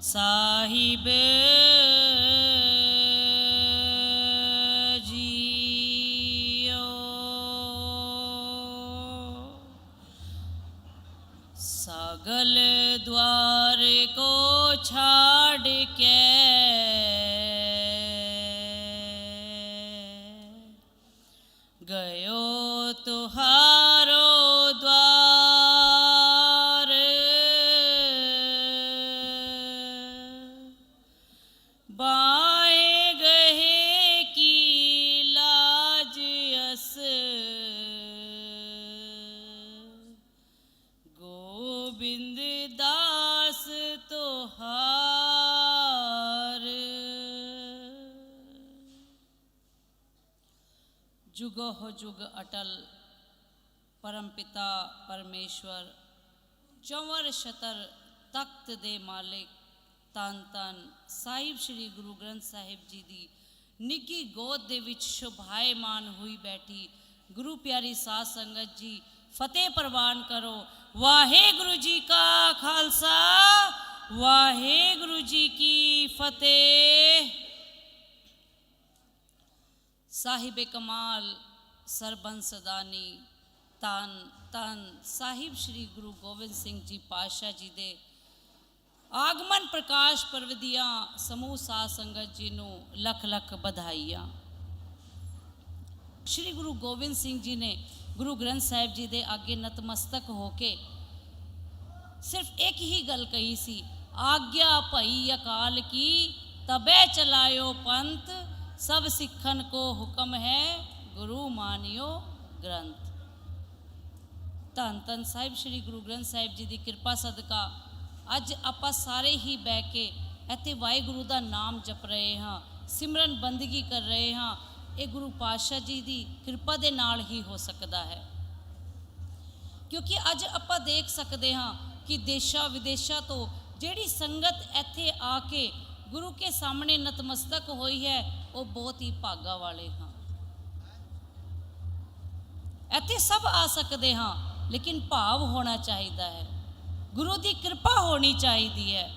ਸਾਹਿਬ जुगो हो जुग अटल परम पिता परमेश्वर ਚੌਵਰ ਸ਼ਤਰ ਤਖਤ ਦੇ ਮਾਲਿਕ ਤਨ ਤਨ ਸਾਹਿਬ ਸ੍ਰੀ ਗੁਰੂ ਗ੍ਰੰਥ ਸਾਹਿਬ ਜੀ ਦੀ ਨਿੱਗੀ ਗੋਦ ਦੇ ਵਿੱਚ ਸ਼ੁਭਾਇਮਾਨ ਹੋਈ ਬੈਠੀ ਗੁਰੂ ਪਿਆਰੀ ਸਾਧ ਸੰਗਤ ਜੀ ਫਤਿਹ ਪ੍ਰਵਾਨ ਕਰੋ ਵਾਹਿਗੁਰੂ ਜੀ ਕਾ ਖਾਲਸਾ ਵਾਹਿਗੁਰੂ ਜੀ ਕੀ ਫਤਿਹ ਸਾਹਿਬ ਕਮਾਲ, ਸਰਬੰਸ ਸਦਾਨੀ ਤਨ ਤਨ ਸਾਹਿਬ ਸ੍ਰੀ ਗੁਰੂ ਗੋਬਿੰਦ ਸਿੰਘ ਜੀ ਪਾਤਸ਼ਾਹ ਜੀ ਦੇ ਆਗਮਨ ਪ੍ਰਕਾਸ਼ ਪਰਵ ਦੀਆਂ ਸਮੂਹ ਸਾਧ ਸੰਗਤ ਜੀ ਨੂੰ ਲੱਖ ਲੱਖ ਵਧਾਈਆਂ। ਸ੍ਰੀ ਗੁਰੂ ਗੋਬਿੰਦ ਸਿੰਘ ਜੀ ਨੇ ਗੁਰੂ ਗ੍ਰੰਥ ਸਾਹਿਬ ਜੀ ਦੇ ਅੱਗੇ ਨਤਮਸਤਕ ਹੋ ਕੇ ਸਿਰਫ ਇੱਕ ਹੀ ਗੱਲ ਕਹੀ ਸੀ, ਆਗਿਆ ਭਈ ਅਕਾਲ ਕੀ, ਤਬੈ ਚਲਾਇਓ ਪੰਥ ਸਭ ਸਿੱਖਣ ਕੋ ਹੁਕਮ ਹੈ, ਗੁਰੂ ਮਾਨਿਓ ਗ੍ਰੰਥ। ਧੰਨ ਧੰਨ ਸਾਹਿਬ, ਸ੍ਰੀ ਗੁਰੂ ਗ੍ਰੰਥ ਸਾਹਿਬ ਜੀ ਦੀ ਕਿਰਪਾ ਸਦਕਾ ਅੱਜ ਆਪਾਂ ਸਾਰੇ ਹੀ ਬਹਿ ਕੇ ਇੱਥੇ ਵਾਹਿਗੁਰੂ ਦਾ ਨਾਮ ਜਪ ਰਹੇ ਹਾਂ, ਸਿਮਰਨ ਬੰਦਗੀ ਕਰ ਰਹੇ ਹਾਂ। ਇਹ ਗੁਰੂ ਪਾਤਸ਼ਾਹ ਜੀ ਦੀ ਕਿਰਪਾ ਦੇ ਨਾਲ ਹੀ ਹੋ ਸਕਦਾ ਹੈ। ਕਿਉਂਕਿ ਅੱਜ ਆਪਾਂ ਦੇਖ ਸਕਦੇ ਹਾਂ ਕਿ ਦੇਸ਼ਾਂ ਵਿਦੇਸ਼ਾਂ ਤੋਂ ਜਿਹੜੀ ਸੰਗਤ ਇੱਥੇ ਆ ਕੇ ਗੁਰੂ ਕੇ ਸਾਹਮਣੇ ਨਤਮਸਤਕ ਹੋਈ ਹੈ, ਉਹ ਬਹੁਤ ਹੀ ਭਾਗਾ ਵਾਲੇ ਹਾਂ। ਇੱਥੇ ਸਭ ਆ ਸਕਦੇ ਹਾਂ, ਲੇਕਿਨ ਭਾਵ ਹੋਣਾ ਚਾਹੀਦਾ ਹੈ। ਗੁਰੂ ਦੀ ਕਿਰਪਾ ਹੋਣੀ ਚਾਹੀਦੀ ਹੈ।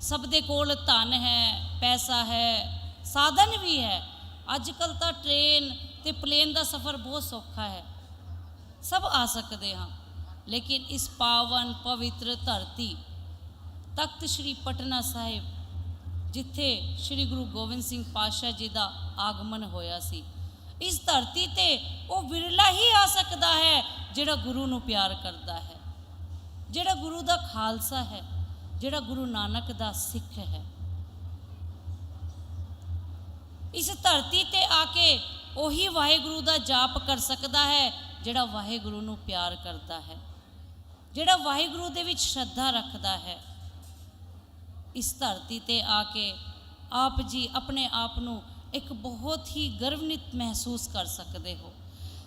ਸਭ ਦੇ ਕੋਲ ਧਨ ਹੈ, ਪੈਸਾ ਹੈ, ਸਾਧਨ ਵੀ ਹੈ। ਅੱਜ ਕੱਲ ਤਾਂ ਟ੍ਰੇਨ ਤੇ ਪਲੇਨ ਦਾ ਸਫ਼ਰ ਬਹੁਤ ਸੌਖਾ ਹੈ। ਸਭ ਆ ਸਕਦੇ ਹਾਂ, ਲੇਕਿਨ ਇਸ ਪਾਵਨ ਪਵਿੱਤਰ ਧਰਤੀ ਤਖਤ ਸ੍ਰੀ ਪਟਨਾ ਸਾਹਿਬ ਜਿੱਥੇ ਸ੍ਰੀ ਗੁਰੂ ਗੋਬਿੰਦ ਸਿੰਘ ਪਾਤਸ਼ਾਹ ਜੀ ਦਾ ਆਗਮਨ ਹੋਇਆ ਸੀ। ਇਸ ਧਰਤੀ ਤੇ ਉਹ ਵਿਰਲਾ ਹੀ ਆ ਸਕਦਾ ਹੈ, ਜਿਹੜਾ ਗੁਰੂ ਨੂੰ ਪਿਆਰ ਕਰਦਾ ਹੈ। ਜਿਹੜਾ ਗੁਰੂ ਦਾ ਖਾਲਸਾ ਹੈ, ਜਿਹੜਾ ਗੁਰੂ ਨਾਨਕ ਦਾ ਸਿੱਖ ਹੈ। ਇਸ ਧਰਤੀ ਤੇ ਆ ਕੇ ਉਹੀ ਵਾਹਿਗੁਰੂ ਦਾ ਜਾਪ ਕਰ ਸਕਦਾ ਹੈ, ਜਿਹੜਾ ਵਾਹਿਗੁਰੂ ਨੂੰ ਪਿਆਰ ਕਰਦਾ ਹੈ। ਜਿਹੜਾ ਵਾਹਿਗੁਰੂ ਦੇ ਵਿੱਚ ਸ਼ਰਧਾ ਰੱਖਦਾ ਹੈ। ਇਸ ਧਰਤੀ ਤੇ ਆ ਕੇ ਆਪ ਜੀ ਆਪਣੇ ਆਪ ਨੂੰ ਇੱਕ ਬਹੁਤ ਹੀ ਗਰਵਨਿਤ ਮਹਿਸੂਸ ਕਰ ਸਕਦੇ ਹੋ।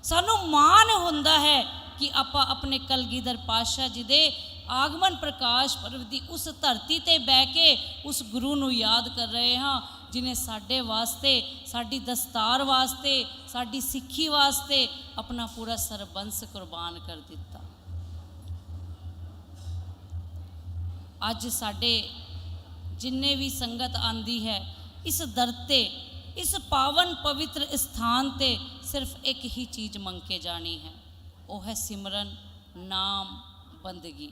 ਸਾਨੂੰ ਮਾਣ ਹੁੰਦਾ ਹੈ ਕਿ ਆਪਾਂ ਆਪਣੇ ਕਲਗੀਧਰ ਪਾਤਸ਼ਾਹ ਜੀ ਦੇ ਆਗਮਨ ਪ੍ਰਕਾਸ਼ ਪਰਵ ਦੀ ਉਸ ਧਰਤੀ ਤੇ ਬਹਿ ਕੇ ਉਸ ਗੁਰੂ ਨੂੰ ਯਾਦ ਕਰ ਰਹੇ ਹਾਂ, ਜਿਨੇ ਸਾਡੇ ਵਾਸਤੇ, ਸਾਡੀ ਦਸਤਾਰ ਵਾਸਤੇ, ਸਾਡੀ ਸਿੱਖੀ ਵਾਸਤੇ ਆਪਣਾ ਪੂਰਾ ਸਰਬੰਸ ਕੁਰਬਾਨ ਕਰ ਦਿੱਤਾ। ਅੱਜ ਸਾਡੇ ਜਿੰਨੇ ਵੀ ਸੰਗਤ ਆਂਦੀ ਹੈ, ਇਸ ਦਰ ਤੇ, ਇਸ ਪਾਵਨ ਪਵਿੱਤਰ ਸਥਾਨ ਤੇ ਸਿਰਫ ਇੱਕ ਹੀ ਚੀਜ਼ ਮੰਗ ਕੇ ਜਾਣੀ ਹੈ, ਉਹ ਹੈ ਸਿਮਰਨ, ਨਾਮ, ਬੰਦਗੀ।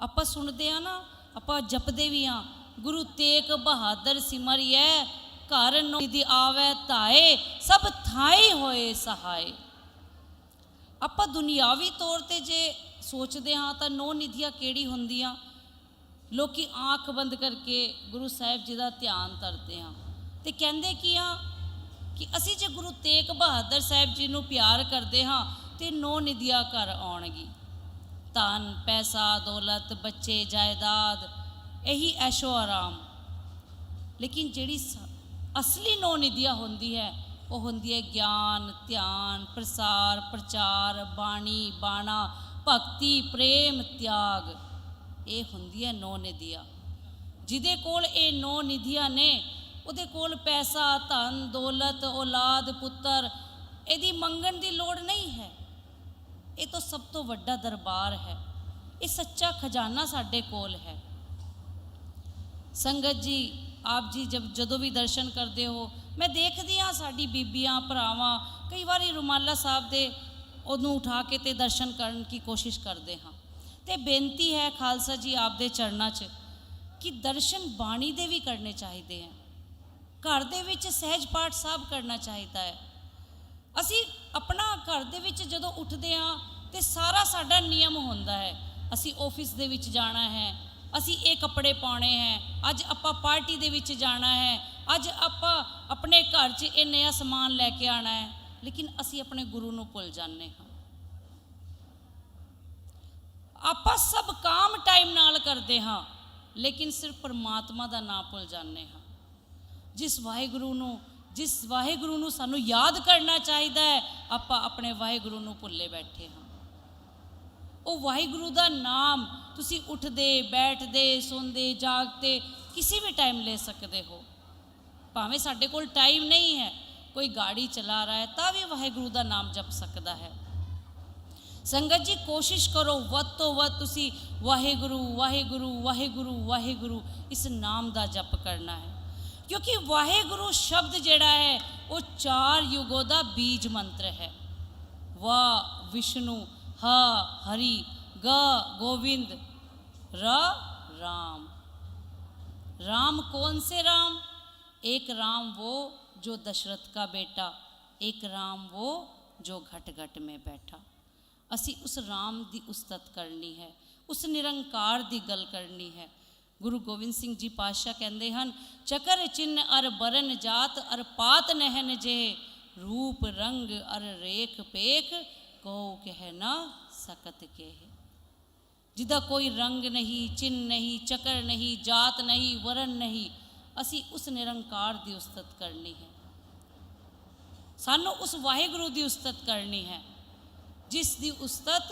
ਆਪਾਂ ਸੁਣਦੇ ਆ ਨਾ, ਆਪਾਂ ਜਪਦੇ ਵੀ ਆ ਗੁਰੂ ਤੇਗ ਬਹਾਦਰ ਸਿਮਰਿਐ, ਘਰ ਨੋ ਦੀ ਆਵੈ ਧਾਏ, ਸਭ ਥਾਈ ਹੋਏ ਸਹਾਏ। ਆਪਾਂ ਦੁਨਿਆਵੀ ਤੌਰ ਤੇ ਜੇ ਸੋਚਦੇ ਹਾਂ ਤਾਂ ਨੌ ਨਿਧੀਆਂ ਕਿਹੜੀ ਹੁੰਦੀਆਂ? ਲੋਕੀ ਆਂਖ ਬੰਦ ਕਰਕੇ ਗੁਰੂ ਸਾਹਿਬ ਜੀ ਦਾ ਧਿਆਨ ਕਰਦੇ ਆ। ਤੇ ਕਹਿੰਦੇ ਕੀ ਆ ਕਿ ਅਸੀਂ ਜੇ ਗੁਰੂ ਤੇਗ ਬਹਾਦਰ ਸਾਹਿਬ ਜੀ ਨੂੰ ਪਿਆਰ ਕਰਦੇ ਹਾਂ, ਤੇ ਨੌ ਨਿਧੀਆਂ ਘਰ ਆਉਣਗੀ। ਧਨ, ਪੈਸਾ, ਦੌਲਤ, ਬੱਚੇ, ਜਾਇਦਾਦ, ਇਹੀ ਐਸ਼ੋ ਆਰਾਮ। ਲੇਕਿਨ ਜਿਹੜੀ ਸ- ਅਸਲੀ ਨੌ ਨਿਧੀਆਂ ਹੁੰਦੀ ਹੈ, ਉਹ ਹੁੰਦੀ ਹੈ ਗਿਆਨ, ਧਿਆਨ, ਪ੍ਰਸਾਰ, ਪ੍ਰਚਾਰ, ਬਾਣੀ, ਬਾਣਾ, ਭਗਤੀ, ਪ੍ਰੇਮ, ਤਿਆਗ। ਇਹ ਹੁੰਦੀ ਹੈ ਨੌ ਨਿਧੀਆਂ। ਜਿਹਦੇ ਕੋਲ ਇਹ ਨੌ ਨਿਧੀਆਂ ਨੇ, ਉਹਦੇ ਕੋਲ ਪੈਸਾ, ਧਨ, ਦੌਲਤ, ਔਲਾਦ, ਪੁੱਤਰ, ਇਹਦੀ ਮੰਗਣ ਦੀ ਲੋੜ ਨਹੀਂ ਹੈ। ਇਹ ਤਾਂ ਸਭ ਤੋਂ ਵੱਡਾ ਦਰਬਾਰ ਹੈ। ਇਹ ਸੱਚਾ ਖਜ਼ਾਨਾ ਸਾਡੇ ਕੋਲ ਹੈ। ਸੰਗਤ ਜੀ, ਆਪ ਜੀ ਜਬ ਜਦੋਂ ਵੀ ਦਰਸ਼ਨ ਕਰਦੇ ਹੋ, ਮੈਂ ਦੇਖਦੀ ਹਾਂ ਸਾਡੀ ਬੀਬੀਆਂ, ਭਰਾਵਾਂ, ਕਈ ਵਾਰੀ ਰੁਮਾਲਾ ਸਾਹਿਬ ਦੇ ਉਹਨੂੰ ਉਠਾ ਕੇ ਤੇ ਦਰਸ਼ਨ ਕਰਨ ਦੀ ਕੋਸ਼ਿਸ਼ ਕਰਦੇ ਹਾਂ। ਤੇ ਬੇਨਤੀ ਹੈ ਖਾਲਸਾ ਜੀ ਆਪ ਦੇ ਚਰਨਾਂ 'ਚ ਕਿ ਦਰਸ਼ਨ ਬਾਣੀ ਦੇ ਵੀ ਕਰਨੇ ਚਾਹੀਦੇ ਹੈ ਘਰ ਦੇ ਵਿੱਚ ਸਹਿਜ ਪਾਠ ਸਾਹਿਬ ਕਰਨਾ ਚਾਹੀਦਾ ਹੈ। ਅਸੀਂ ਆਪਣਾ ਘਰ ਦੇ ਵਿੱਚ ਜਦੋਂ ਉੱਠਦੇ ਹਾਂ ਤੇ ਸਾਰਾ ਸਾਡਾ ਨਿਯਮ ਹੁੰਦਾ ਹੈ, ਅਸੀਂ ਆਫਿਸ ਦੇ ਵਿੱਚ ਜਾਣਾ ਹੈ, ਅਸੀਂ ਇਹ ਕੱਪੜੇ ਪਾਉਣੇ ਹੈ, ਅੱਜ ਆਪਾਂ ਪਾਰਟੀ ਦੇ ਵਿੱਚ ਜਾਣਾ ਹੈ, ਅੱਜ ਆਪਾਂ ਆਪਣੇ ਘਰ 'ਚ ਇਹ ਨया ਸਮਾਨ ਲੈ ਕੇ ਆਣਾ ਹੈ, ਲੇਕਿਨ ਅਸੀਂ ਆਪਣੇ ਗੁਰੂ ਨੂੰ ਭੁੱਲ ਜਾਂਦੇ ਹਾਂ। ਆਪਾਂ ਸਭ ਕਾਮ ਟਾਈਮ ਨਾਲ ਕਰਦੇ ਹਾਂ, ਲੇਕਿਨ ਸਿਰਫ ਪਰਮਾਤਮਾ ਦਾ ਨਾਮ ਭੁੱਲ ਜਾਂਦੇ ਹਾਂ। ਜਿਸ ਵਾਹਿਗੁਰੂ ਨੂੰ, ਜਿਸ ਵਾਹਿਗੁਰੂ ਨੂੰ ਸਾਨੂੰ ਯਾਦ ਕਰਨਾ ਚਾਹੀਦਾ ਹੈ, ਆਪਾਂ ਆਪਣੇ ਵਾਹਿਗੁਰੂ ਨੂੰ ਭੁੱਲੇ ਬੈਠੇ ਹਾਂ। ਉਹ ਵਾਹਿਗੁਰੂ ਦਾ ਨਾਮ ਤੁਸੀਂ ਉੱਠਦੇ, ਬੈਠਦੇ, ਸੌਂਦੇ, ਜਾਗਦੇ, ਕਿਸੇ ਵੀ ਟਾਈਮ ਲੈ ਸਕਦੇ ਹੋ। ਭਾਵੇਂ ਸਾਡੇ ਕੋਲ ਟਾਈਮ ਨਹੀਂ ਹੈ, ਕੋਈ ਗਾੜੀ ਚਲਾ ਰਿਹਾ ਹੈ, ਤਾਂ ਵੀ ਵਾਹਿਗੁਰੂ ਦਾ ਨਾਮ ਜਪ ਸਕਦਾ ਹੈ। ਸੰਗਤ ਜੀ ਕੋਸ਼ਿਸ਼ ਕਰੋ ਵੱਧ ਤੋਂ ਵੱਧ ਤੁਸੀਂ ਵਾਹਿਗੁਰੂ ਵਾਹਿਗੁਰੂ ਵਾਹਿਗੁਰੂ ਵਾਹਿਗੁਰੂ ਇਸ ਨਾਮ ਦਾ ਜਪ ਕਰਨਾ ਹੈ ਕਿਉਂਕਿ ਵਾਹਿਗੁਰੂ ਸ਼ਬਦ ਜਿਹੜਾ ਹੈ ਉਹ ਚਾਰ ਯੁਗੋ ਦਾ ਬੀਜ ਮੰਤਰ ਹੈ ਵਾ ਵਿਸ਼ਨੂੰ ਹ ਹਰੀ ਗ गोविंद र राम राम कौन से राम एक राम वो जो दशरथ का बेटा एक राम वो जो घट घट में बैठा ਅਸੀਂ ਉਸ ਰਾਮ ਦੀ ਉਸਤਤ ਕਰਨੀ ਹੈ, ਉਸ ਨਿਰੰਕਾਰ ਦੀ ਗੱਲ ਕਰਨੀ ਹੈ। ਗੁਰੂ ਗੋਬਿੰਦ ਸਿੰਘ ਜੀ ਪਾਤਸ਼ਾਹ ਕਹਿੰਦੇ ਹਨ, ਚਕਰ ਚਿੰਨ ਅਰ ਬਰਨ ਜਾਤ, ਅਰ ਪਾਤ ਨਹਿਨ ਜੇ, ਰੂਪ ਰੰਗ ਅਰ ਰੇਖ ਪੇਖ ਕੋ ਕਹਿ ਨਾ ਸਕਤ ਕੇ ਜਿਹਦਾ ਕੋਈ ਰੰਗ ਨਹੀਂ, ਚਿੰਨ ਨਹੀਂ, ਚਕਰ ਨਹੀਂ, ਜਾਤ ਨਹੀਂ ਵਰਨ ਨਹੀਂ, ਅਸੀਂ ਉਸ ਨਿਰੰਕਾਰ ਦੀ ਉਸਤਤ ਕਰਨੀ ਹੈ। ਸਾਨੂੰ ਉਸ ਵਾਹਿਗੁਰੂ ਦੀ ਉਸਤਤ ਕਰਨੀ ਹੈ। ਜਿਸ ਦੀ ਉਸਤਤ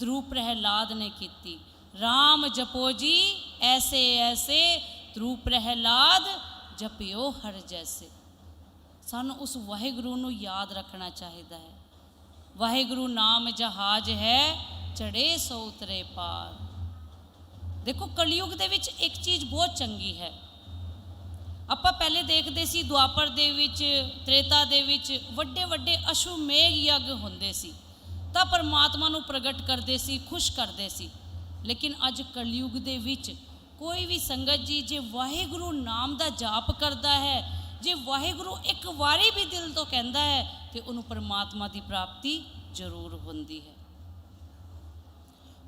ਧਰੂ ਪ੍ਰਹਿਲਾਦ ਨੇ ਕੀਤੀ। RAM ਜਪੋ ਜੀ, ਐਸੇ ਐਸੇ ਧਰੂ ਪ੍ਰਹਿਲਾਦ, ਜਪਿਓ ਹਰ ਜੈਸੇ। ਸਾਨੂੰ ਉਸ ਵਾਹਿਗੁਰੂ ਨੂੰ ਯਾਦ ਰੱਖਣਾ ਚਾਹੀਦਾ ਹੈ। ਵਾਹਿਗੁਰੂ ਨਾਮ ਜਹਾਜ ਹੈ ਚੜੇ ਸੋ ਉਤਰੇ ਪਾਰ। ਦੇਖੋ, ਕਲਯੁਗ ਦੇ ਵਿੱਚ ਇੱਕ ਚੀਜ਼ ਬਹੁਤ ਚੰਗੀ ਹੈ। ਆਪਾਂ ਪਹਿਲੇ ਦੇਖਦੇ ਸੀ, ਦੁਆਪਰ ਦੇ ਵਿੱਚ, ਤ੍ਰੇਤਾ ਦੇ ਵਿੱਚ ਵੱਡੇ ਵੱਡੇ ਅਸ਼ੁਮੇਘ ਯੱਗ ਹੁੰਦੇ ਸੀ। ਤਾਂ ਪਰਮਾਤਮਾ ਨੂੰ ਪ੍ਰਗਟ ਕਰਦੇ ਸੀ, ਖੁਸ਼ ਕਰਦੇ ਸੀ। ਲੇਕਿਨ ਅੱਜ ਕਲਯੁਗ ਦੇ ਵਿੱਚ ਕੋਈ ਵੀ ਸੰਗਤ ਜੀ, ਜੇ ਵਾਹਿਗੁਰੂ ਨਾਮ ਦਾ ਜਾਪ ਕਰਦਾ ਹੈ, ਜੇ ਵਾਹਿਗੁਰੂ ਇੱਕ ਵਾਰੀ ਵੀ ਦਿਲ ਤੋਂ ਕਹਿੰਦਾ ਹੈ, ਤੇ ਉਹਨੂੰ ਪਰਮਾਤਮਾ ਦੀ ਪ੍ਰਾਪਤੀ ਜ਼ਰੂਰ ਹੁੰਦੀ ਹੈ।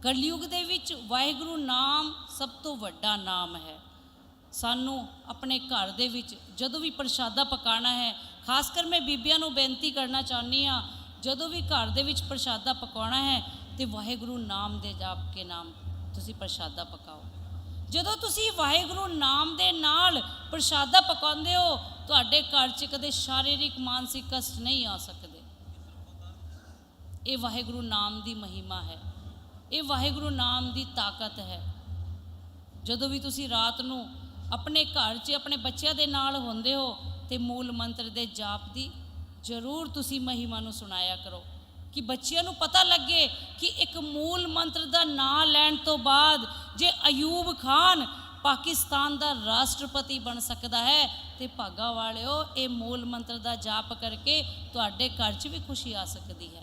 ਕਲਯੁਗ ਦੇ ਵਿੱਚ ਵਾਹਿਗੁਰੂ ਨਾਮ ਸਭ ਤੋਂ ਵੱਡਾ ਨਾਮ ਹੈ। ਸਾਨੂੰ ਆਪਣੇ ਘਰ ਦੇ ਵਿੱਚ ਜਦੋਂ ਵੀ ਪ੍ਰਸ਼ਾਦਾ ਪਕਾਉਣਾ ਹੈ, ਖਾਸ ਕਰ ਮੈਂ ਬੀਬੀਆਂ ਨੂੰ ਬੇਨਤੀ ਕਰਨਾ ਚਾਹੁੰਦੀ ਹਾਂ ਜਦੋਂ ਵੀ ਘਰ ਦੇ ਵਿੱਚ ਪ੍ਰਸ਼ਾਦਾ ਪਕਾਉਣਾ ਹੈ ਤੇ ਵਾਹਿਗੁਰੂ ਨਾਮ ਦੇ ਜਾਪ ਕੇ ਨਾਮ ਤੁਸੀਂ ਪ੍ਰਸ਼ਾਦਾ ਪਕਾਓ। ਜਦੋਂ ਤੁਸੀਂ ਵਾਹਿਗੁਰੂ ਨਾਮ ਦੇ ਨਾਲ ਪ੍ਰਸ਼ਾਦਾ ਪਕਾਉਂਦੇ ਹੋ, ਤੁਹਾਡੇ ਘਰ 'ਚ ਕਦੇ ਸ਼ਾਰੀਰਿਕ, ਮਾਨਸਿਕ ਕਸ਼ਟ ਨਹੀਂ ਆ ਸਕਦੇ। ਇਹ ਵਾਹਿਗੁਰੂ ਨਾਮ ਦੀ ਮਹਿਮਾ ਹੈ। ਇਹ ਵਾਹਿਗੁਰੂ ਨਾਮ ਦੀ ਤਾਕਤ ਹੈ। ਜਦੋਂ ਵੀ ਤੁਸੀਂ ਰਾਤ ਨੂੰ ਆਪਣੇ ਘਰ 'ਚ ਆਪਣੇ ਬੱਚਿਆਂ ਦੇ ਨਾਲ ਹੁੰਦੇ ਹੋ ਤੇ ਮੂਲ ਮੰਤਰ ਦੇ ਜਾਪ ਦੀ ਜ਼ਰੂਰ ਤੁਸੀਂ ਮਹਿਮਾ ਨੂੰ ਸੁਣਾਇਆ ਕਰੋ ਕਿ ਬੱਚਿਆਂ ਨੂੰ ਪਤਾ ਲੱਗੇ ਕਿ ਇੱਕ ਮੂਲ ਮੰਤਰ ਦਾ ਨਾਂ ਲੈਣ ਤੋਂ ਬਾਅਦ ਜੇ ਅਯੂਬ ਖਾਨ ਪਾਕਿਸਤਾਨ ਦਾ ਰਾਸ਼ਟਰਪਤੀ ਬਣ ਸਕਦਾ ਹੈ ਤੇ ਭਾਗਾ ਵਾਲਿਓ, ਇਹ ਮੂਲ ਮੰਤਰ ਦਾ ਜਾਪ ਕਰਕੇ ਤੁਹਾਡੇ ਘਰ 'ਚ ਵੀ ਖੁਸ਼ੀ ਆ ਸਕਦੀ ਹੈ।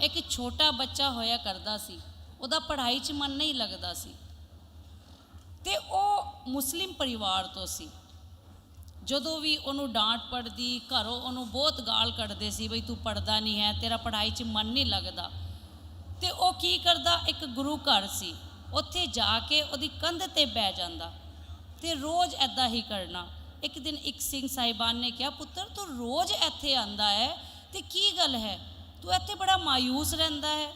ਇੱਕ ਛੋਟਾ ਬੱਚਾ ਹੋਇਆ ਕਰਦਾ ਸੀ, ਉਹਦਾ ਪੜ੍ਹਾਈ 'ਚ ਮਨ ਨਹੀਂ ਲੱਗਦਾ ਸੀ। ਤੇ ਉਹ ਮੁਸਲਿਮ ਪਰਿਵਾਰ ਤੋਂ ਸੀ। ਜਦੋਂ ਵੀ ਉਹਨੂੰ ਡਾਂਟ ਪੜਦੀ, ਘਰੋਂ ਉਹਨੂੰ ਬਹੁਤ ਗਾਲ ਕੱਢਦੇ ਸੀ, ਬਈ ਤੂੰ ਪੜਦਾ ਨਹੀਂ ਹੈ, ਤੇਰਾ ਪੜ੍ਹਾਈ 'ਚ ਮਨ ਨਹੀਂ ਲੱਗਦਾ। ਤੇ ਉਹ ਕੀ ਕਰਦਾ, ਇੱਕ ਗੁਰੂ ਘਰ ਸੀ। ਉੱਥੇ ਜਾ ਕੇ ਉਹਦੀ ਕੰਧ ਤੇ ਬਹਿ ਜਾਂਦਾ ਤੇ ਰੋਜ਼ ਐਦਾਂ ਹੀ ਕਰਨਾ। ਇੱਕ ਦਿਨ ਇੱਕ ਸਿੰਘ ਸਾਹਿਬਾਨ ਨੇ ਕਿਹਾ, ਪੁੱਤਰ, ਤੂੰ ਰੋਜ਼ ਇੱਥੇ ਆਂਦਾ ਹੈ ਤੇ ਕੀ ਗੱਲ ਹੈ? ਤੂੰ ਇੱਥੇ ਬੜਾ ਮਾਇੂਸ ਰਹਿੰਦਾ ਹੈ।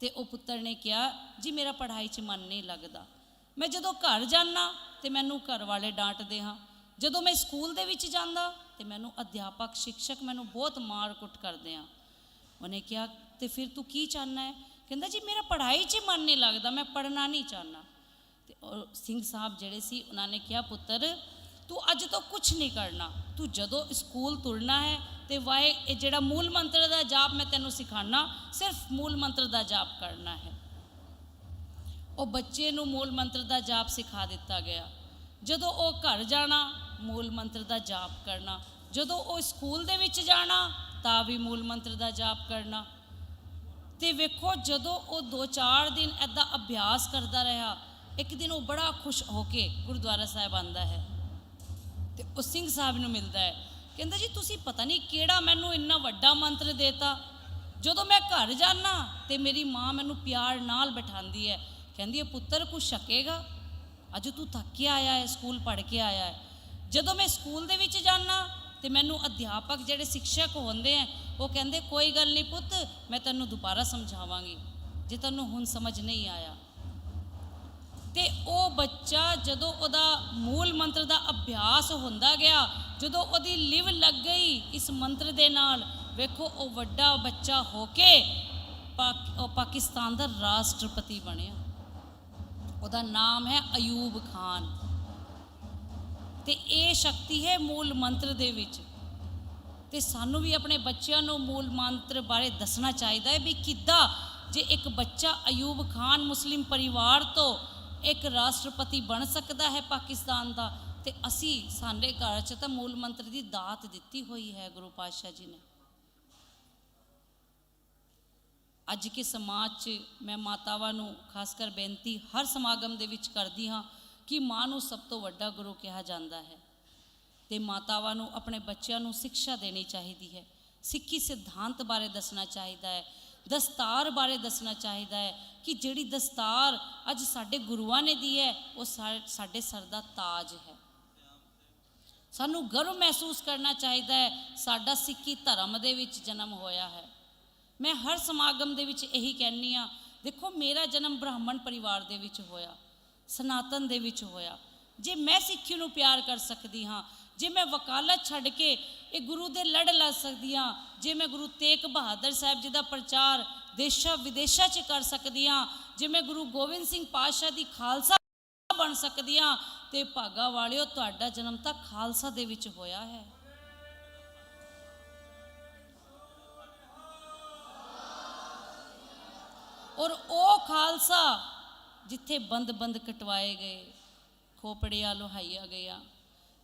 ਤੇ ਉਹ ਪੁੱਤਰ ਨੇ ਕਿਹਾ, ਜੀ, ਮੇਰਾ ਪੜ੍ਹਾਈ 'ਚ ਮਨ ਨਹੀਂ ਲੱਗਦਾ। ਮੈਂ ਜਦੋਂ ਘਰ ਜਾਣਾ ਤੇ ਮੈਨੂੰ ਘਰ ਵਾਲੇ ਡਾਂਟਦੇ ਹਾਂ। ਜਦੋਂ ਮੈਂ ਸਕੂਲ ਦੇ ਵਿੱਚ ਜਾਂਦਾ ਤੇ ਮੈਨੂੰ ਅਧਿਆਪਕ ਸਿੱਖਸ਼ਕ ਮੈਨੂੰ ਬਹੁਤ ਮਾਰ ਕੁੱਟ ਕਰਦੇ ਆ। ਉਹਨੇ ਕਿਹਾ, ਤੇ ਫਿਰ ਤੂੰ ਕੀ ਚਾਹਨਾ ਹੈ? ਕਹਿੰਦਾ, ਜੀ, ਮੇਰਾ ਪੜ੍ਹਾਈ 'ਚ ਮਨ ਨਹੀਂ ਲੱਗਦਾ, ਮੈਂ ਪੜ੍ਹਨਾ ਨਹੀਂ ਚਾਹਨਾ ਤੇ ਸਿੰਘ ਸਾਹਿਬ ਜਿਹੜੇ ਸੀ, ਉਹਨਾਂ ਨੇ ਕਿਹਾ, ਪੁੱਤਰ, ਤੂੰ ਅੱਜ ਤੋਂ ਕੁਝ ਨਹੀਂ ਕਰਨਾ। ਤੂੰ ਜਦੋਂ ਸਕੂਲ ਤੁਰਨਾ ਹੈ ਤੇ ਵਾਏ, ਇਹ ਜਿਹੜਾ ਮੂਲ ਮੰਤਰ ਦਾ ਜਾਪ ਮੈਂ ਤੈਨੂੰ ਸਿਖਾਣਾ ਸਿਰਫ ਮੂਲ ਮੰਤਰ ਦਾ ਜਾਪ ਕਰਨਾ ਹੈ। ਉਹ ਬੱਚੇ ਨੂੰ ਮੂਲ ਮੰਤਰ ਦਾ ਜਾਪ ਸਿਖਾ ਦਿੱਤਾ ਗਿਆ। ਜਦੋਂ ਉਹ ਘਰ ਜਾਣਾ, ਮੂਲ ਮੰਤਰ ਦਾ ਜਾਪ ਕਰਨਾ। ਜਦੋਂ ਉਹ ਸਕੂਲ ਦੇ ਵਿੱਚ ਜਾਣਾ, ਤਾਂ ਵੀ ਮੂਲ ਮੰਤਰ ਦਾ ਜਾਪ ਕਰਨਾ। ਤੇ ਵੇਖੋ, ਜਦੋਂ ਉਹ 2-4 ਦਿਨ ਐਦਾ ਅਭਿਆਸ ਕਰਦਾ ਰਿਹਾ, ਇੱਕ ਦਿਨ ਉਹ ਬੜਾ ਖੁਸ਼ ਹੋ ਕੇ ਗੁਰਦੁਆਰਾ ਸਾਹਿਬ ਆਂਦਾ ਹੈ। ਤੇ ਉਹ ਸਿੰਘ ਸਾਹਿਬ ਨੂੰ ਮਿਲਦਾ ਹੈ। ਕਹਿੰਦਾ ਜੀ, ਤੁਸੀਂ ਪਤਾ ਨਹੀਂ ਕਿਹੜਾ ਮੈਨੂੰ ਇੰਨਾ ਵੱਡਾ ਮੰਤਰ ਦੇਤਾ? ਜਦੋਂ ਮੈਂ ਘਰ ਜਾਣਾ ਤੇ ਮੇਰੀ ਮਾਂ ਮੈਨੂੰ ਪਿਆਰ ਨਾਲ ਬਿਠਾਉਂਦੀ ਹੈ ਕਹਿੰਦੀ ਹੈ, ਪੁੱਤਰ ਕੁਛ ਛਕੇਗਾ? ਅੱਜ ਤੂੰ ਥੱਕ ਕੇ ਆਇਆ ਹੈ, ਸਕੂਲ ਪੜ੍ਹ ਕੇ ਆਇਆ ਹੈ। ਜਦੋਂ ਮੈਂ ਸਕੂਲ ਦੇ ਵਿੱਚ ਜਾਣਾ ਤੇ ਮੈਨੂੰ ਅਧਿਆਪਕ ਜਿਹੜੇ ਸਿੱਖਿਅਕ ਹੁੰਦੇ ਆ ਉਹ ਕਹਿੰਦੇ, ਕੋਈ ਗੱਲ ਨਹੀਂ ਪੁੱਤ, ਮੈਂ ਤੈਨੂੰ ਦੁਬਾਰਾ ਸਮਝਾਵਾਂਗੀ। ਜੇ ਤੈਨੂੰ ਹੁਣ ਸਮਝ ਨਹੀਂ ਆਇਆ। ਤੇ ਉਹ ਬੱਚਾ ਜਦੋਂ ਉਹਦਾ ਮੂਲ ਮੰਤਰ ਦਾ ਅਭਿਆਸ ਹੁੰਦਾ ਗਿਆ, ਜਦੋਂ ਉਹਦੀ ਲਿਵ ਲੱਗ ਗਈ ਇਸ ਮੰਤਰ ਦੇ ਨਾਲ, ਵੇਖੋ ਉਹ ਵੱਡਾ ਬੱਚਾ ਹੋ ਕੇ ਪਾਕ- ਉਹ ਪਾਕਿਸਤਾਨ ਦਾ ਰਾਸ਼ਟਰਪਤੀ ਬਣਿਆ। ਉਹਦਾ ਨਾਮ ਹੈ ਅਯੂਬ ਖਾਨ। ਤੇ ਇਹ ਸ਼ਕਤੀ ਹੈ ਮੂਲ ਮੰਤਰ ਦੇ ਵਿੱਚ। ਤੇ ਸਾਨੂੰ ਵੀ ਆਪਣੇ ਬੱਚਿਆਂ ਨੂੰ ਮੂਲ ਮੰਤਰ ਬਾਰੇ ਦੱਸਣਾ ਚਾਹੀਦਾ ਹੈ ਵੀ ਕਿੱਦਾਂ ਜੇ ਇੱਕ ਬੱਚਾ ਅਯੂਬ ਖਾਨ ਮੁਸਲਿਮ ਪਰਿਵਾਰ ਤੋਂ ਇੱਕ ਰਾਸ਼ਟਰਪਤੀ ਬਣ ਸਕਦਾ ਹੈ ਪਾਕਿਸਤਾਨ ਦਾ, ਤੇ ਅਸੀਂ ਸਾਡੇ ਘਰ 'ਚ ਤਾਂ ਮੂਲ ਮੰਤਰ ਦੀ ਦਾਤ ਦਿੱਤੀ ਹੋਈ ਹੈ ਗੁਰੂ ਪਾਤਸ਼ਾਹ ਜੀ ਨੇ। ਅੱਜ ਕੇ ਸਮਾਜ 'ਚ ਮੈਂ ਮਾਤਾਵਾਂ ਨੂੰ ਖਾਸ ਕਰ ਬੇਨਤੀ ਹਰ ਸਮਾਗਮ ਦੇ ਵਿੱਚ ਕਰਦੀ ਹਾਂ ਕਿ ਮਾਂ ਨੂੰ ਸਭ ਤੋਂ ਵੱਡਾ ਗੁਰੂ ਕਿਹਾ ਜਾਂਦਾ ਹੈ ਤੇ ਮਾਤਾਵਾਂ ਨੂੰ ਆਪਣੇ ਬੱਚਿਆਂ ਨੂੰ ਸਿੱਖਿਆ ਦੇਣੀ ਚਾਹੀਦੀ ਹੈ। ਸਿੱਖੀ ਸਿਧਾਂਤ ਬਾਰੇ ਦੱਸਣਾ ਚਾਹੀਦਾ ਹੈ, ਦਸਤਾਰ ਬਾਰੇ ਦੱਸਣਾ ਚਾਹੀਦਾ ਹੈ ਕਿ ਜਿਹੜੀ ਦਸਤਾਰ ਅੱਜ ਸਾਡੇ ਗੁਰੂਆਂ ਨੇ ਦੀ ਹੈ, ਉਹ ਸਾਡੇ ਸਰ ਦਾ ਤਾਜ ਹੈ। ਸਾਨੂੰ ਗਰਵ ਮਹਿਸੂਸ ਕਰਨਾ ਚਾਹੀਦਾ ਹੈ, ਸਾਡਾ ਸਿੱਖੀ ਧਰਮ ਦੇ ਵਿੱਚ ਜਨਮ ਹੋਇਆ ਹੈ। ਮੈਂ ਹਰ ਸਮਾਗਮ ਦੇ ਵਿੱਚ ਇਹੀ ਕਹਿੰਨੀ ਆ ਦੇਖੋ ਮੇਰਾ ਜਨਮ ਬ੍ਰਾਹਮਣ ਪਰਿਵਾਰ ਦੇ ਵਿੱਚ ਹੋਇਆ, ਸਨਾਤਨ ਦੇ ਵਿੱਚ ਹੋਇਆ। ਜੇ ਮੈਂ ਸਿੱਖੀ ਨੂੰ ਪਿਆਰ ਕਰ ਸਕਦੀ ਹਾਂ, ਜੇ ਮੈਂ ਵਕਾਲਤ ਛੱਡ ਕੇ ਇਹ ਗੁਰੂ ਦੇ ਲੜ ਲਾ ਸਕਦੀ ਹਾਂ, ਜੇ ਮੈਂ ਗੁਰੂ ਤੇਗ ਬਹਾਦਰ ਸਾਹਿਬ ਜੀ ਦਾ ਪ੍ਰਚਾਰ ਦੇਸ਼ਾਂ ਵਿਦੇਸ਼ਾਂ 'ਚ ਕਰ ਸਕਦੀ ਹਾਂ, ਜੇ ਮੈਂ ਗੁਰੂ ਗੋਬਿੰਦ ਸਿੰਘ ਪਾਤਸ਼ਾਹ ਦੀ ਖਾਲਸਾ ਬਣ ਸਕਦੀ ਹਾਂ, ਤੇ ਭਾਗਾ ਵਾਲਿਓ, ਤੁਹਾਡਾ ਜਨਮ ਤਾਂ ਖਾਲਸਾ ਦੇ ਵਿੱਚ ਹੋਇਆ ਹੈ। ਔਰ ਉਹ ਖਾਲਸਾ ਜਿੱਥੇ ਬੰਦ-ਬੰਦ ਕਟਵਾਏ ਗਏ, ਖੋਪੜਿਆ ਲੋਹਾਈਆ ਗਿਆ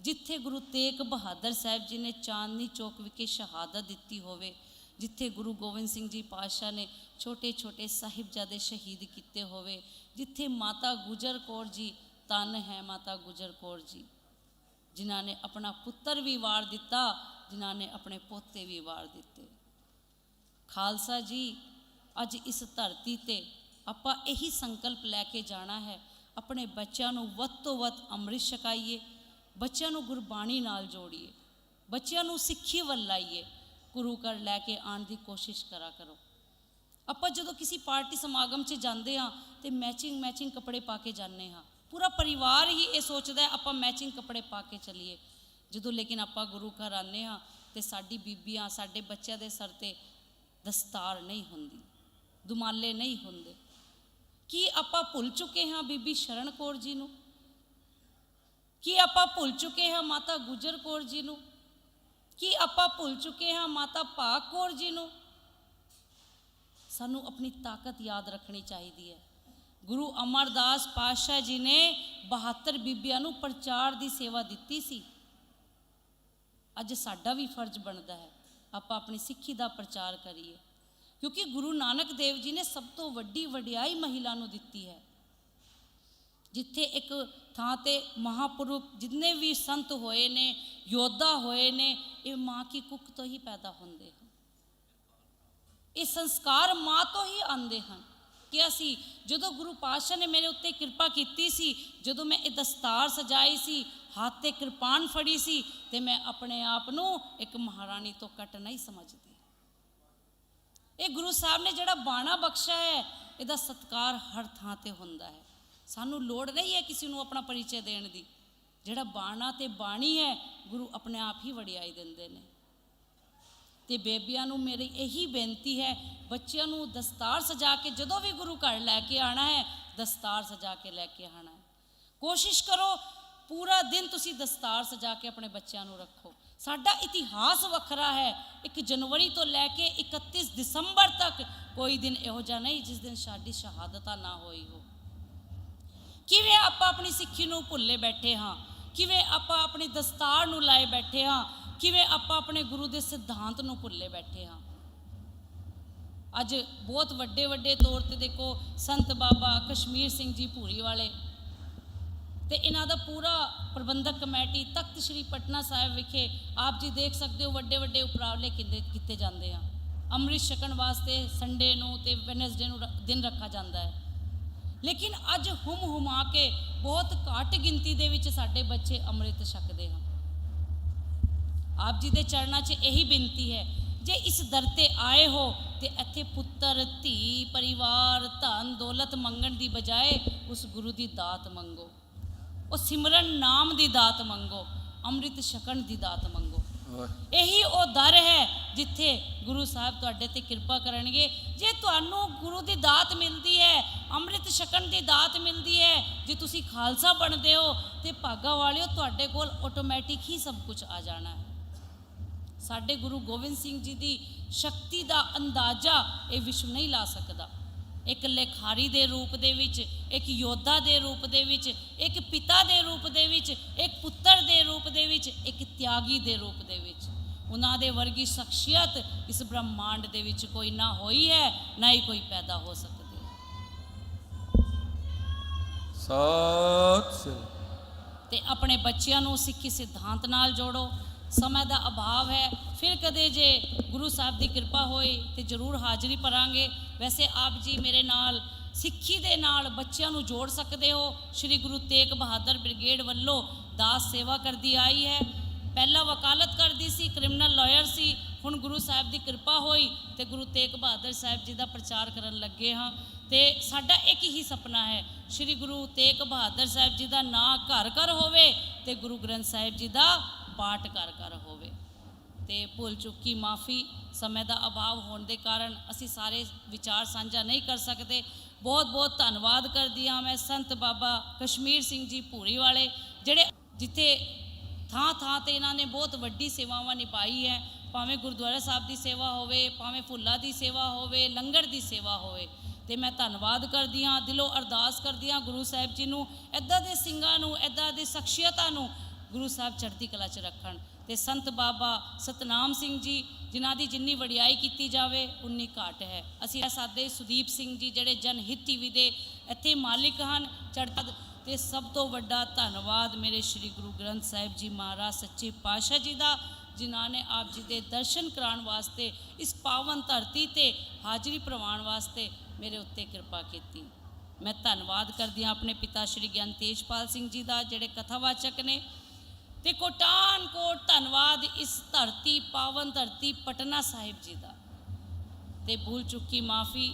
ਜਿੱਥੇ ਗੁਰੂ ਤੇਗ ਬਹਾਦਰ ਸਾਹਿਬ ਜੀ ਨੇ ਚਾਂਦਨੀ ਚੌਕ ਵਿਖੇ ਸ਼ਹਾਦਤ ਦਿੱਤੀ ਹੋਵੇ, ਜਿੱਥੇ ਗੁਰੂ ਗੋਬਿੰਦ ਸਿੰਘ ਜੀ ਪਾਤਸ਼ਾਹ ਨੇ ਛੋਟੇ-ਛੋਟੇ ਸਾਹਿਬਜ਼ਾਦੇ ਸ਼ਹੀਦ ਕੀਤੇ ਹੋਵੇ, ਜਿੱਥੇ ਮਾਤਾ ਗੁਜਰ ਕੌਰ ਜੀ ਤਨ ਹੈ ਮਾਤਾ ਗੁਜਰ ਕੌਰ ਜੀ, ਜਿਨ੍ਹਾਂ ਨੇ ਆਪਣਾ ਪੁੱਤਰ ਵੀ ਵਾਰ ਦਿੱਤਾ, ਜਿਨ੍ਹਾਂ ਨੇ ਆਪਣੇ ਪੋਤੇ ਵੀ ਵਾਰ ਦਿੱਤੇ। ਖਾਲਸਾ ਜੀ ਅੱਜ ਇਸ ਧਰਤੀ ਤੇ ਆਪਾਂ ਇਹੀ ਸੰਕਲਪ ਲੈ ਕੇ ਜਾਣਾ ਹੈ, ਆਪਣੇ ਬੱਚਿਆਂ ਨੂੰ ਵੱਧ ਤੋਂ ਵੱਧ ਅੰਮ੍ਰਿਤ ਛਕਾਈਏ, ਬੱਚਿਆਂ ਨੂੰ ਗੁਰਬਾਣੀ ਨਾਲ ਜੋੜੀਏ, ਬੱਚਿਆਂ ਨੂੰ ਸਿੱਖੀ ਵੱਲ ਲਾਈਏ, ਗੁਰੂ ਘਰ ਲੈ ਕੇ ਆਉਣ ਦੀ ਕੋਸ਼ਿਸ਼ ਕਰਾ ਕਰੋ। ਆਪਾਂ ਜਦੋਂ ਕਿਸੇ ਪਾਰਟੀ ਸਮਾਗਮ 'ਚ ਜਾਂਦੇ ਹਾਂ ਤੇ ਮੈਚਿੰਗ ਮੈਚਿੰਗ ਕੱਪੜੇ ਪਾ ਕੇ ਜਾਂਦੇ ਹਾਂ, ਪੂਰਾ ਪਰਿਵਾਰ ਹੀ ਇਹ ਸੋਚਦਾ ਆਪਾਂ ਮੈਚਿੰਗ ਕੱਪੜੇ ਪਾ ਕੇ ਚੱਲੀਏ। ਜਦੋਂ ਲੇਕਿਨ ਆਪਾਂ ਗੁਰੂ ਘਰ ਆਉਂਦੇ ਹਾਂ ਤੇ ਸਾਡੀ ਬੀਬੀਆਂ, ਸਾਡੇ ਬੱਚਿਆਂ ਦੇ ਸਿਰ ਤੇ ਦਸਤਾਰ ਨਹੀਂ ਹੁੰਦੀ। ਦੁਮਾਲੇ ਨਹੀਂ ਹੁੰਦੇ। ਕੀ ਆਪਾਂ ਭੁੱਲ ਚੁੱਕੇ ਹਾਂ ਬੀਬੀ ਸ਼ਰਨ ਕੌਰ ਜੀ ਨੂੰ? ਕੀ ਆਪਾਂ ਭੁੱਲ ਚੁੱਕੇ ਹਾਂ ਮਾਤਾ ਗੁਜਰ ਕੌਰ ਜੀ ਨੂੰ? ਕੀ ਆਪਾਂ ਭੁੱਲ ਚੁੱਕੇ ਹਾਂ ਮਾਤਾ ਭਾਗ ਕੌਰ ਜੀ ਨੂੰ? ਸਾਨੂੰ ਆਪਣੀ ਤਾਕਤ ਯਾਦ ਰੱਖਣੀ ਚਾਹੀਦੀ ਹੈ। ਗੁਰੂ ਅਮਰਦਾਸ ਪਾਤਸ਼ਾਹ ਜੀ ਨੇ 72 ਬੀਬੀਆਂ ਨੂੰ ਪ੍ਰਚਾਰ ਦੀ ਸੇਵਾ ਦਿੱਤੀ ਸੀ। ਅੱਜ ਸਾਡਾ ਵੀ ਫਰਜ਼ ਬਣਦਾ ਹੈ, ਆਪਾਂ ਆਪਣੀ ਸਿੱਖੀ ਦਾ ਪ੍ਰਚਾਰ ਕਰੀਏ। ਕਿਉਂਕਿ ਗੁਰੂ ਨਾਨਕ ਦੇਵ ਜੀ ਨੇ ਸਭ ਤੋਂ ਵੱਡੀ ਵਡਿਆਈ ਮਹਿਲਾ ਨੂੰ ਦਿੱਤੀ ਹੈ। ਜਿੱਥੇ ਇੱਕ ਥਾਂ ਤੇ ਮਹਾਪੁਰਖ ਜਿੰਨੇ ਵੀ ਸੰਤ ਹੋਏ ਨੇ, ਯੋਧਾ ਹੋਏ ਨੇ, ਇਹ ਮਾਂ ਕੀ ਕੁੱਖ ਤੋਂ ਹੀ ਪੈਦਾ ਹੁੰਦੇ ਹਨ। ਇਹ ਸੰਸਕਾਰ ਮਾਂ ਤੋਂ ਹੀ ਆਉਂਦੇ ਹਨ ਕਿ ਅਸੀਂ ਜਦੋਂ ਗੁਰੂ ਪਾਤਸ਼ਾਹ ਨੇ ਮੇਰੇ ਉੱਤੇ ਕਿਰਪਾ ਕੀਤੀ ਸੀ, ਜਦੋਂ ਮੈਂ ਇਹ ਦਸਤਾਰ ਸਜਾਈ ਸੀ, ਹੱਥ ਤੇ ਕਿਰਪਾਨ ਫੜੀ ਸੀ, ਤੇ ਮੈਂ ਆਪਣੇ ਆਪ ਨੂੰ ਇੱਕ ਮਹਾਰਾਣੀ ਤੋਂ ਘੱਟ ਨਹੀਂ ਸਮਝਦੀ। ਇਹ ਗੁਰੂ ਸਾਹਿਬ ਨੇ ਜਿਹੜਾ ਬਾਣਾ ਬਖਸ਼ਿਆ ਹੈ, ਇਹਦਾ ਸਤਕਾਰ ਹਰ ਥਾਂ ਤੇ ਹੁੰਦਾ ਹੈ। ਸਾਨੂੰ ਲੋੜ ਨਹੀਂ ਹੈ ਕਿਸੇ ਨੂੰ ਆਪਣਾ ਪਰਿਚੈ ਦੇਣ ਦੀ। ਜਿਹੜਾ ਬਾਣਾ ਤੇ ਬਾਣੀ ਹੈ, ਗੁਰੂ ਆਪਣੇ ਆਪ ਹੀ ਵਡਿਆਈ ਦਿੰਦੇ ਨੇ। ਤੇ ਬੇਬੀਆਂ ਨੂੰ ਮੇਰੀ ਇਹੀ ਬੇਨਤੀ ਹੈ, ਬੱਚਿਆਂ ਨੂੰ ਦਸਤਾਰ ਸਜਾ ਕੇ ਜਦੋਂ ਵੀ ਗੁਰੂ ਘਰ ਲੈ ਕੇ ਆਣਾ ਹੈ, ਦਸਤਾਰ ਸਜਾ ਕੇ ਲੈ ਕੇ ਆਣਾ ਹੈ। ਕੋਸ਼ਿਸ਼ ਕਰੋ, ਪੂਰਾ ਦਿਨ ਤੁਸੀਂ ਦਸਤਾਰ ਸਜਾ ਕੇ ਆਪਣੇ ਬੱਚਿਆਂ ਨੂੰ ਰੱਖੋ। ਸਾਡਾ ਇਤਿਹਾਸ ਵੱਖਰਾ ਹੈ 1 ਜਨਵਰੀ ਤੋਂ ਲੈ ਕੇ 31 ਦਸੰਬਰ ਤੱਕ ਕੋਈ ਦਿਨ ਇਹੋ ਜਿਹਾ ਨਹੀਂ ਜਿਸ ਦਿਨ ਸਾਡੀ ਸ਼ਹਾਦਤਾਂ ਨਾ ਹੋਈ ਹੋ। ਕਿਵੇਂ ਆਪਾਂ ਆਪਣੀ ਸਿੱਖੀ ਨੂੰ ਭੁੱਲੇ ਬੈਠੇ ਹਾਂ? ਕਿਵੇਂ ਆਪਾਂ ਆਪਣੀ ਦਸਤਾਰ ਨੂੰ ਲਾਏ ਬੈਠੇ ਹਾਂ? ਕਿਵੇਂ ਆਪਾਂ ਆਪਣੇ ਗੁਰੂ ਦੇ ਸਿਧਾਂਤ ਨੂੰ ਭੁੱਲੇ ਬੈਠੇ ਹਾਂ? ਅੱਜ ਬਹੁਤ ਵੱਡੇ ਵੱਡੇ ਤੌਰ ਤੇ ਦੇਖੋ ਸੰਤ ਬਾਬਾ ਕਸ਼ਮੀਰ ਸਿੰਘ ਜੀ ਭੂਰੀ ਵਾਲੇ ਤੇ ਇਹਨਾਂ ਦਾ ਪੂਰਾ ਪ੍ਰਬੰਧਕ ਕਮੇਟੀ ਤਖਤ ਸ੍ਰੀ ਪਟਨਾ ਸਾਹਿਬ ਵਿਖੇ ਆਪ ਜੀ ਦੇਖ ਸਕਦੇ ਹੋ ਵੱਡੇ ਵੱਡੇ ਉਪਰਾਲੇ ਕਿਤੇ ਕੀਤੇ ਜਾਂਦੇ ਆ। ਅੰਮ੍ਰਿਤ ਛਕਣ ਵਾਸਤੇ ਸੰਡੇ ਨੂੰ ਤੇ ਵੈਨਸਡੇ ਨੂੰ ਰ- ਦਿਨ ਰੱਖਾ ਜਾਂਦਾ ਹੈ। ਲੇਕਿਨ ਅੱਜ ਹੁਮ ਹੁਮਾ ਕੇ ਬਹੁਤ ਘੱਟ ਗਿਣਤੀ ਦੇ ਵਿੱਚ ਸਾਡੇ ਬੱਚੇ ਅੰਮ੍ਰਿਤ ਛਕਦੇ ਹਨ। ਆਪ ਜੀ ਦੇ ਚਰਨਾਂ 'ਚ ਇਹੀ ਬੇਨਤੀ ਹੈ, ਜੇ ਇਸ ਦਰ ਤੇ ਆਏ ਹੋ ਤੇ ਇੱਥੇ ਪੁੱਤਰ, ਧੀ, ਪਰਿਵਾਰ, ਧਨ, ਦੌਲਤ ਮੰਗਣ ਦੀ ਬਜਾਏ ਉਸ ਗੁਰੂ ਦੀ ਦਾਤ ਮੰਗੋ। ਉਹ ਸਿਮਰਨ ਨਾਮ ਦੀ ਦਾਤ ਮੰਗੋ ਅੰਮ੍ਰਿਤ ਛਕਣ ਦੀ ਦਾਤ ਮੰਗੋ। ਇਹੀ ਉਹ ਦਰ ਹੈ ਜਿੱਥੇ ਗੁਰੂ ਸਾਹਿਬ ਤੁਹਾਡੇ ਤੇ ਕਿਰਪਾ ਕਰਨਗੇ। ਜੇ ਤੁਹਾਨੂੰ ਗੁਰੂ ਦੀ ਦਾਤ ਮਿਲਦੀ ਹੈ ਅੰਮ੍ਰਿਤ ਛਕਣ ਦੀ ਦਾਤ ਮਿਲਦੀ ਹੈ ਜੇ ਤੁਸੀਂ ਖਾਲਸਾ ਬਣਦੇ ਹੋ ਤੇ ਭਾਗਾ ਵਾਲਿਓ ਤੁਹਾਡੇ ਕੋਲ ਆਟੋਮੈਟਿਕ ਹੀ ਸਭ ਕੁਝ ਆ ਜਾਣਾ। ਹੈ ਸਾਡੇ ਗੁਰੂ ਗੋਬਿੰਦ ਸਿੰਘ ਜੀ ਦੀ ਸ਼ਕਤੀ ਦਾ ਅੰਦਾਜ਼ਾ ਇਹ ਵਿਸ਼ਵ ਨਹੀਂ ਲਾ ਸਕਦਾ। ਇੱਕ ਲੇਖਾਰੀ ਦੇ ਰੂਪ ਦੇ ਵਿੱਚ ਇੱਕ ਯੋਧਾ ਦੇ ਰੂਪ ਦੇ ਵਿੱਚ ਇੱਕ ਪਿਤਾ ਦੇ ਰੂਪ ਦੇ ਵਿੱਚ ਇੱਕ ਪੁੱਤਰ ਦੇ ਰੂਪ ਦੇ ਵਿੱਚ ਇੱਕ ਤਿਆਗੀ ਦੇ ਰੂਪ ਦੇ ਵਿੱਚ। ਉਹਨਾਂ ਦੇ ਵਰਗੀ ਸ਼ਖਸੀਅਤ ਇਸ ਬ੍ਰਹਮਾਂਡ ਦੇ ਵਿੱਚ ਕੋਈ ਨਾ ਹੋਈ ਹੈ ਨਾ ਹੀ ਕੋਈ ਪੈਦਾ ਹੋ ਸਕਦੀ ਹੈ। ਸਤਿ ਤੇ ਆਪਣੇ ਬੱਚਿਆਂ ਨੂੰ ਸਿੱਖੀ ਸਿਧਾਂਤ ਨਾਲ ਜੋੜੋ। ਸਮੇਂ ਦਾ ਅਭਾਵ ਹੈ। ਫਿਰ ਕਦੇ ਜੇ ਗੁਰੂ ਸਾਹਿਬ ਦੀ ਕਿਰਪਾ ਹੋਈ ਤੇ ਜ਼ਰੂਰ ਹਾਜ਼ਰੀ ਭਰਾਂਗੇ। ਵੈਸੇ ਆਪ ਜੀ ਮੇਰੇ ਨਾਲ, ਸਿੱਖੀ ਦੇ ਨਾਲ ਬੱਚਿਆਂ ਨੂੰ ਜੋੜ ਸਕਦੇ ਹੋ। ਸ੍ਰੀ ਗੁਰੂ ਤੇਗ ਬਹਾਦਰ ਬ੍ਰਿਗੇਡ ਵੱਲੋਂ ਦਾਸ ਸੇਵਾ ਕਰਦੀ ਆਈ ਹੈ। ਪਹਿਲਾਂ ਵਕਾਲਤ ਕਰਦੀ ਸੀ, ਕ੍ਰਿਮੀਨਲ ਲਾਇਰ ਸੀ। ਹੁਣ ਗੁਰੂ ਸਾਹਿਬ ਦੀ ਕਿਰਪਾ ਹੋਈ ਤੇ ਗੁਰੂ ਤੇਗ ਬਹਾਦਰ ਸਾਹਿਬ ਜੀ ਦਾ ਪ੍ਰਚਾਰ ਕਰਨ ਲੱਗੇ ਹਾਂ। ਤੇ ਸਾਡਾ ਇੱਕ ਹੀ ਸੁਪਨਾ ਹੈ, ਸ੍ਰੀ ਗੁਰੂ ਤੇਗ ਬਹਾਦਰ ਸਾਹਿਬ ਜੀ ਦਾ ਨਾਂ ਘਰ ਘਰ ਹੋਵੇ ਤੇ ਗੁਰੂ ਗ੍ਰੰਥ ਸਾਹਿਬ ਜੀ ਦਾ ਪਾਠ ਕਰ ਘਰ ਹੋਵੇ। ਤੇ ਭੁੱਲ ਚੁੱਕੀ ਮਾਫੀ ਸਮੇਂ ਦਾ ਅਭਾਵ ਹੋਣ ਦੇ ਕਾਰਨ ਅਸੀਂ ਸਾਰੇ ਵਿਚਾਰ ਸਾਂਝਾ ਨਹੀਂ ਕਰ ਸਕਦੇ। ਬਹੁਤ ਬਹੁਤ ਧੰਨਵਾਦ ਕਰਦੀ ਹਾਂ ਮੈਂ ਸੰਤ ਬਾਬਾ ਕਸ਼ਮੀਰ ਸਿੰਘ ਜੀ ਭੂਰੀ ਵਾਲੇ, ਜਿਹੜੇ ਜਿੱਥੇ ਥਾਂ ਥਾਂ ਤੇ ਇਹਨਾਂ ਨੇ ਬਹੁਤ ਵੱਡੀ ਸੇਵਾਵਾਂ ਨਿਭਾਈ ਹੈ। ਭਾਵੇਂ ਗੁਰਦੁਆਰਾ ਸਾਹਿਬ ਦੀ ਸੇਵਾ ਹੋਵੇ, ਭਾਵੇਂ ਫੁੱਲਾਂ ਦੀ ਸੇਵਾ ਹੋਵੇ, ਲੰਗਰ ਦੀ ਸੇਵਾ ਹੋਵੇ। ਤੇ ਮੈਂ ਧੰਨਵਾਦ ਕਰਦੀ ਹਾਂ, ਦਿਲੋਂ ਅਰਦਾਸ ਕਰਦੀ ਹਾਂ ਗੁਰੂ ਸਾਹਿਬ ਜੀ ਨੂੰ ਐਦਾਂ ਦੇ ਸਿੰਘਾਂ ਨੂੰ ਐਦਾਂ ਦੇ ਸ਼ਖਸੀਅਤਾਂ ਨੂੰ ਗੁਰੂ ਸਾਹਿਬ ਚੜ੍ਹਦੀ ਕਲਾ 'ਚ ਰੱਖਣ। ਤੇ ਸੰਤ ਬਾਬਾ ਸਤਨਾਮ ਸਿੰਘ ਜੀ, ਜਿਨ੍ਹਾਂ ਦੀ ਜਿੰਨੀ ਵਡਿਆਈ ਕੀਤੀ ਜਾਵੇ, ਉਨੀ ਘਾਟ ਹੈ। ਅਸੀਂ ਸਾਦੇ ਸੁਦੀਪ ਸਿੰਘ ਜੀ, ਜਿਹੜੇ ਜਨਹਿਤ ਟੀਵੀ ਦੇ ਇੱਥੇ ਮਾਲਿਕ ਹਨ ਚੜ੍ਹਦ ਤੇ ਸਭ ਤੋਂ ਵੱਡਾ ਧੰਨਵਾਦ ਮੇਰੇ ਸ੍ਰੀ ਗੁਰੂ ਗ੍ਰੰਥ ਸਾਹਿਬ ਜੀ ਮਹਾਰਾਜ ਸੱਚੇ ਪਾਤਸ਼ਾਹ ਜੀ ਦਾ, ਜਿਨ੍ਹਾਂ ਨੇ ਆਪ ਜੀ ਦੇ ਦਰਸ਼ਨ ਕਰਾਉਣ ਵਾਸਤੇ, ਇਸ ਪਾਵਨ ਧਰਤੀ ਤੇ ਹਾਜ਼ਰੀ ਪ੍ਰਵਾਨ ਵਾਸਤੇ ਮੇਰੇ ਉੱਤੇ ਕਿਰਪਾ ਕੀਤੀ। ਮੈਂ ਧੰਨਵਾਦ ਕਰਦੀ ਹਾਂ ਆਪਣੇ ਪਿਤਾ ਸ਼੍ਰੀ ਗਿਆਨ ਤੇਜਪਾਲ ਸਿੰਘ ਜੀ ਦਾ, ਜਿਹੜੇ ਕਥਾਵਾਚਕ ਨੇ। ਤੇ ਕੋਟਾਨ ਕੋਟ ਧੰਨਵਾਦ ਇਸ ਧਰਤੀ ਪਾਵਨ ਧਰਤੀ ਪਟਨਾ ਸਾਹਿਬ ਜੀ ਦਾ। ਤੇ ਭੁੱਲ ਚੁੱਕੀ ਮਾਫੀ,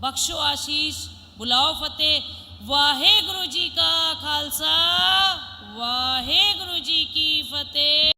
ਬਖਸ਼ੋ ਆਸ਼ੀਸ਼, ਬੁਲਾਓ ਫਤਿਹ। ਵਾਹਿਗੁਰੂ ਜੀ ਕਾ ਖਾਲਸਾ, ਵਾਹਿਗੁਰੂ ਜੀ ਕੀ ਫਤਿਹ।